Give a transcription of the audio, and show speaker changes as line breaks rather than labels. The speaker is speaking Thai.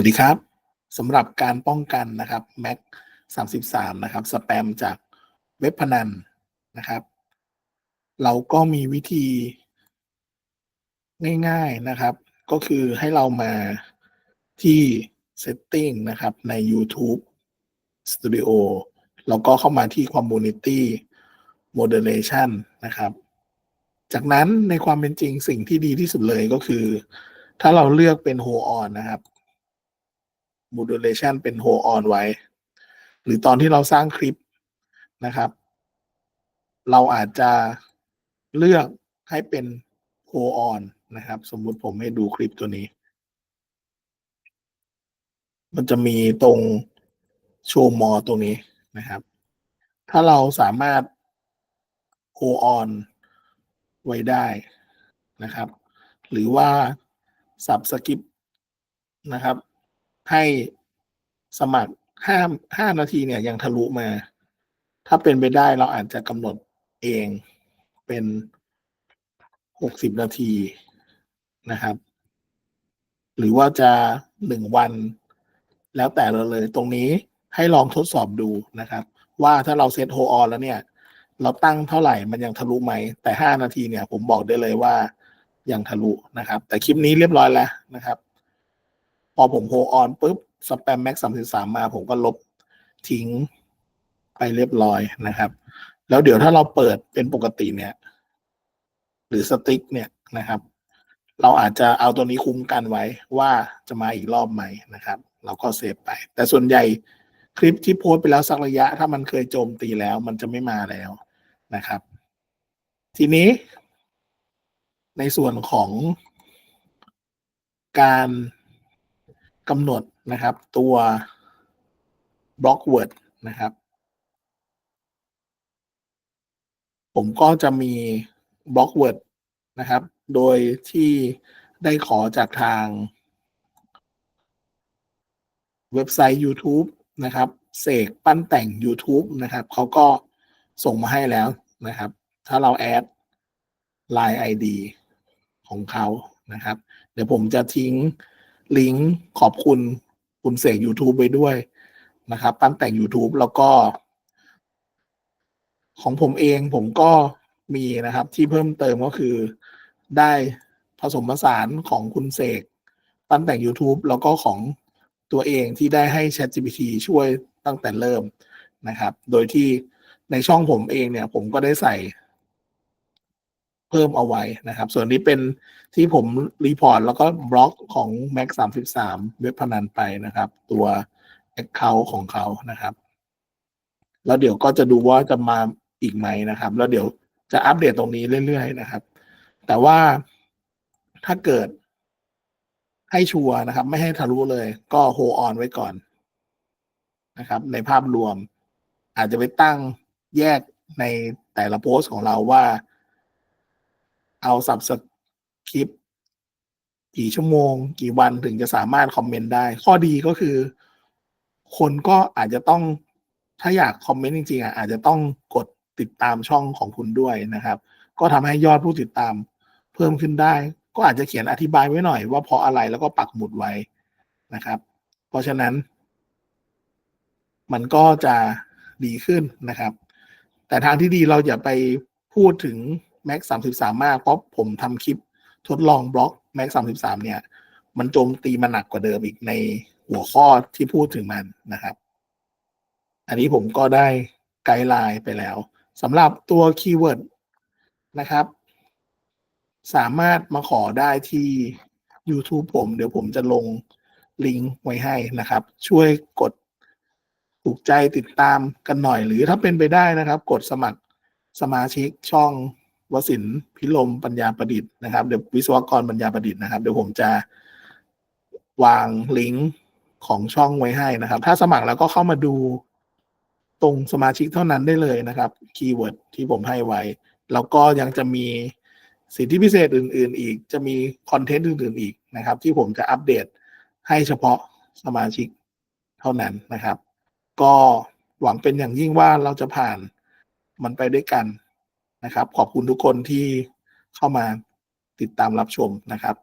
สวัสดีครับสำหรับการป้องกันนะครับ Mac 33 นะครับ สแปมจากเว็บพนันนะครับ เราก็มีวิธีง่ายๆนะครับ ก็คือให้เรามาที่ Setting นะครับ ใน YouTube Studio แล้วก็เข้ามาที่ Community Moderation นะครับ จากนั้นในความเป็นจริงสิ่งที่ดีที่สุดเลยก็คือ ถ้าเราเลือกเป็น Hold on นะครับ modulation เป็น hold on ไว้ หรือตอนที่เราสร้างคลิปนะครับ เราอาจจะเลือกให้เป็น hold on นะครับ สมมุติผมให้ดูคลิปตัวนี้ มันจะมีตรงโชว์มอตรงนี้นะครับ ถ้าเราสามารถ hold on ไว้ได้นะครับ หรือว่าสับสกิปนะครับ ให้สมัครห้าห้านาทีเนี่ยยังทะลุมา ถ้าเป็นไปได้เราอาจจะกำหนดเองเป็นหกสิบนาทีนะครับ หรือว่าจะหนึ่งวันแล้วแต่เราเลยตรงนี้ให้ลองทดสอบดูนะครับ ว่าถ้าเราเซตโฮออนแล้วเนี่ย เราตั้งเท่าไหร่มันยังทะลุไหม แต่ห้านาทีเนี่ย ผมบอกได้เลยว่ายังทะลุนะครับ แต่คลิปนี้เรียบร้อยแล้วนะครับ พอผมโฮออนปุ๊บสแปมแม็กสามสิบสามมา ผมก็ลบทิ้งไปเรียบร้อยนะครับ แล้วเดี๋ยวถ้าเราเปิดเป็นปกติเนี่ย หรือสติ๊กเนี่ยนะครับ เราอาจจะเอาตัวนี้คุ้มกันไว้ว่าจะมาอีกรอบไหมนะครับ เราก็เซฟไป แต่ส่วนใหญ่คลิปที่โพสต์ไปแล้วสักระยะ ถ้ามันเคยโจมตีแล้ว มันจะไม่มาแล้วนะครับ ทีนี้ในส่วนของการ กำหนดนะครับตัวบล็อกเวิร์ดนะครับ ผมก็จะมีบล็อกเวิร์ดนะครับ โดยที่ได้ขอจากทางเว็บไซต์ YouTube นะครับเสกปั้นแต่ง YouTube นะครับเขาก็ส่งมาให้แล้วนะครับ ถ้าเราแอด Line ID ของเขานะครับ เดี๋ยวผมจะทิ้ง ลิงก์ขอบคุณคุณเสก YouTube ไปด้วยนะครับปั้นแต่ง YouTube แล้วก็ ของผมเองผมก็มีนะครับ ที่เพิ่มเติมก็คือได้ผสมผสานของคุณเสกปั้นแต่ง YouTube แล้วก็ของตัวเองที่ได้ให้ ChatGPT ช่วยตั้งแต่เริ่มนะครับ โดยที่ในช่องผมเองเนี่ย ผมก็ได้ใส่ เพิ่มเอาไว้นะครับ ส่วนนี้เป็นที่ผมรีพอร์ตแล้วก็บล็อกของ Mac 33 เว็บพนันไปนะครับ ตัว Account ของเขานะครับ แล้วเดี๋ยวก็จะดูว่าจะมาอีกไหมนะครับ แล้วเดี๋ยวจะอัปเดตตรงนี้เรื่อยๆนะครับ แต่ว่าถ้าเกิดให้ชัวร์นะครับ ไม่ให้ทะลุเลย ก็โฮออนไว้ก่อนนะครับ ในภาพรวม อาจจะไปตั้งแยกในแต่ละโพสต์ของเราว่า เอาสับสคริปกี่ชั่วโมง กี่วันถึงจะสามารถคอมเมนต์ได้ ข้อดีก็คือ คนก็อาจจะต้องถ้าอยากคอมเมนต์จริงๆอะอาจจะต้องกดติดตามช่องของคุณด้วยนะครับ ก็ทำให้ยอดผู้ติดตามเพิ่มขึ้นได้ ก็อาจจะเขียนอธิบายไว้หน่อยว่าเพราะอะไรแล้วก็ปักหมุดไว้นะครับ เพราะฉะนั้น มันก็จะดีขึ้นนะครับ แต่ทางที่ดีเราอย่าไปพูดถึง Mac 33มาก เพราะผมทำคลิปทดลองบล็อก Mac 33เนี่ย มันโจมตีมันหนักกว่าเดิมอีกในหัวข้อที่พูดถึงมันนะครับ อันนี้ผมก็ได้ไกด์ไลน์ไปแล้วสำหรับตัวคีย์เวิร์ดนะครับ สามารถมาขอได้ที่ YouTube ผม เดี๋ยวผมจะลงลิงก์ไว้ให้นะครับ ช่วยกดถูกใจติดตามกันหน่อย หรือถ้าเป็นไปได้นะครับ กดสมัครสมาชิกช่อง วสินพิลมปัญญาประดิษฐ์นะครับเดี๋ยววิศวกรปัญญาประดิษฐ์นะครับเดี๋ยวผมจะวางลิงก์ของช่องไว้ให้นะครับ ถ้าสมัครแล้วก็เข้ามาดูตรงสมาชิกเท่านั้นได้เลยนะครับคีย์เวิร์ดที่ผมให้ไว้ แล้วก็ยังจะมีสิทธิพิเศษอื่น ๆ อีก จะมีคอนเทนต์อื่น ๆ อีกนะครับ ที่ผมจะอัปเดตให้เฉพาะสมาชิกเท่านั้นนะครับ ก็หวังเป็นอย่างยิ่งว่าเราจะผ่านมันไปด้วยกัน นะครับ ขอบคุณทุกคนที่เข้ามาติดตามรับชมนะครับ